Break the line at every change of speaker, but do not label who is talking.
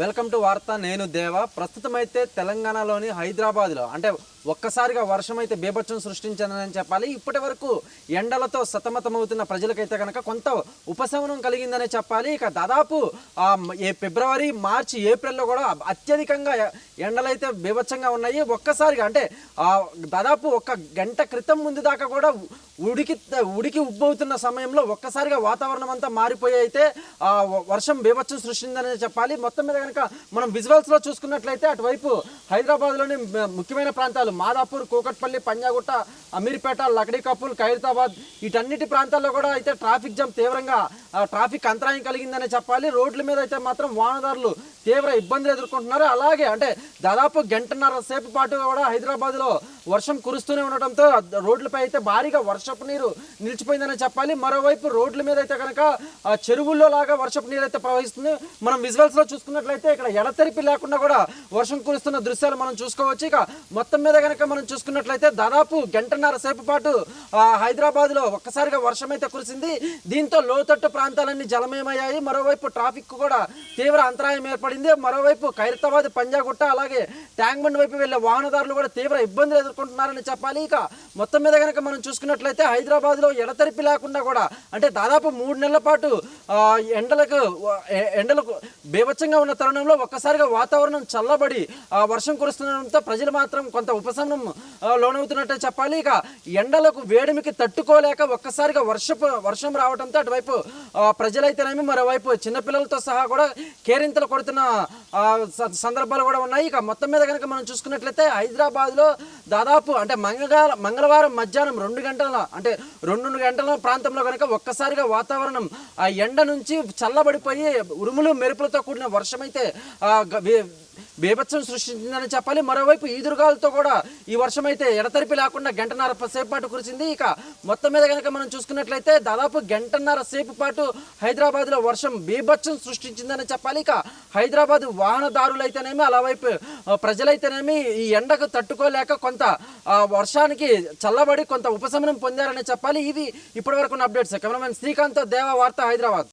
Welcome to వార్త నేను దేవ. ప్రస్తుతం అయితే తెలంగాణలోని హైదరాబాద్లో అంటే ఒక్కసారిగా వర్షం అయితే బీభత్సం సృష్టించిందని చెప్పాలి. ఇప్పటి వరకు ఎండలతో సతమతమవుతున్న ప్రజలకైతే కనుక కొంత ఉపశమనం కలిగిందనే చెప్పాలి. ఇక దాదాపు ఏ ఫిబ్రవరి మార్చి ఏప్రిల్లో కూడా అత్యధికంగా ఎండలైతే బీభత్సంగా ఉన్నాయి. ఒక్కసారిగా అంటే దాదాపు ఒక గంట క్రితం ముందు దాకా కూడా ఉడికి ఉడికి ఉబ్బవుతున్న సమయంలో ఒక్కసారిగా వాతావరణం అంతా మారిపోయి అయితే ఆ, వర్షం బీభత్సం సృష్టిందని చెప్పాలి. మొత్తం మీద కనుక మనం విజువల్స్లో చూసుకున్నట్లయితే అటువైపు హైదరాబాద్లోని ముఖ్యమైన ప్రాంతాలు మాదాపూర్ కూకట్పల్లి పంజాగుట్ట అమీర్పేట లకడీ ఖైరతాబాద్ వీటన్నిటి ప్రాంతాల్లో కూడా అయితే ట్రాఫిక్ జామ్ తీవ్రంగా ట్రాఫిక్ అంతరాయం కలిగిందనే చెప్పాలి. రోడ్ల మీద అయితే మాత్రం వాహనదారులు తీవ్ర ఇబ్బందులు ఎదుర్కొంటున్నారు. అలాగే అంటే దాదాపు గంటన్నర సేపు పాటు కూడా హైదరాబాద్లో వర్షం కురుస్తూనే ఉండటంతో రోడ్లపై అయితే భారీగా వర్షపు నీరు నిలిచిపోయిందని చెప్పాలి. మరోవైపు రోడ్ల మీద అయితే కనుక చెరువుల్లో లాగా వర్షపు నీరు అయితే ప్రవహిస్తుంది. మనం విజువల్స్లో చూసుకున్నట్లయితే ఇక్కడ ఎడతెరిపి లేకుండా కూడా వర్షం కురుస్తున్న దృశ్యాలు మనం చూసుకోవచ్చు. ఇక మొత్తం మీద కనుక మనం చూసుకున్నట్లయితే దాదాపు గంటన్నర సేపు పాటు హైదరాబాద్లో హైదరాబాద్లో ఒక్కసారిగా వర్షం అయితే కురిసింది. దీంతో లోతట్టు ప్రాంతాలన్నీ జలమయమయ్యాయి. మరోవైపు ట్రాఫిక్ కూడా తీవ్ర అంతరాయం ఏర్పడింది. మరోవైపు ఖైరతాబాద్ పంజాగుట్ట అలాగే ట్యాంక్ బండ్ వైపు వెళ్ళే వాహనదారులు కూడా తీవ్ర ఇబ్బందులు ఎదుర్కొంటున్నారని చెప్పాలి. ఇక మొత్తం మీద కనుక మనం చూసుకున్నట్లయితే హైదరాబాద్లో ఎడతెరిపి లేకుండా కూడా అంటే దాదాపు మూడు నెలల పాటు ఎండలకు ఎండలకు బీభత్సంగా ఉన్న తరుణంలో ఒక్కసారిగా వాతావరణం చల్లబడి వర్షం కురుస్తుండడంతో ప్రజలు మాత్రం కొంత ఉపశమనం లోనవుతున్నట్టే చెప్పాలి. ఇక ఎండలకు వేడిమికి తట్టుకోలేక ఒక్కసారిగా వర్షపు వర్షం రావడంతో అటువైపు ప్రజలైతేనేమి మరోవైపు చిన్నపిల్లలతో సహా కూడా కేరింతలు కొడుతున్న సందర్భాలు కూడా ఉన్నాయి. ఇక మొత్తం మీద కనుక మనం చూసుకున్నట్లయితే హైదరాబాద్లో దాదాపు అంటే మంగళ మంగళవారం మధ్యాహ్నం రెండు గంటల అంటే రెండు గంటల ప్రాంతంలో కనుక ఒక్కసారిగా వాతావరణం ఆ ఎండ నుంచి చల్లబడిపోయి ఉరుములు మెరుపులతో కూడిన వర్షమైతే బీభత్సం సృష్టించిందని చెప్పాలి. మరోవైపు ఈదురుగాలతో కూడా ఈ వర్షం అయితే ఎడతెరిపి లేకుండా గంటన్నర సేపు పాటు కురిసింది. ఇక మొత్తం మీద కనుక మనం చూసుకున్నట్లయితే దాదాపు గంటన్నర సేపు పాటు హైదరాబాద్లో వర్షం బీభత్సం సృష్టించిందని చెప్పాలి. ఇక హైదరాబాద్ వాహనదారులైతేనేమి అలా వైపు ప్రజలైతేనేమి ఈ ఎండకు తట్టుకోలేక కొంత వర్షానికి చల్లబడి కొంత ఉపశమనం పొందారని చెప్పాలి. ఇవి ఇప్పటివరకు అప్డేట్స్. కెమెరామెన్ శ్రీకాంత్ దేవ వార్త హైదరాబాద్.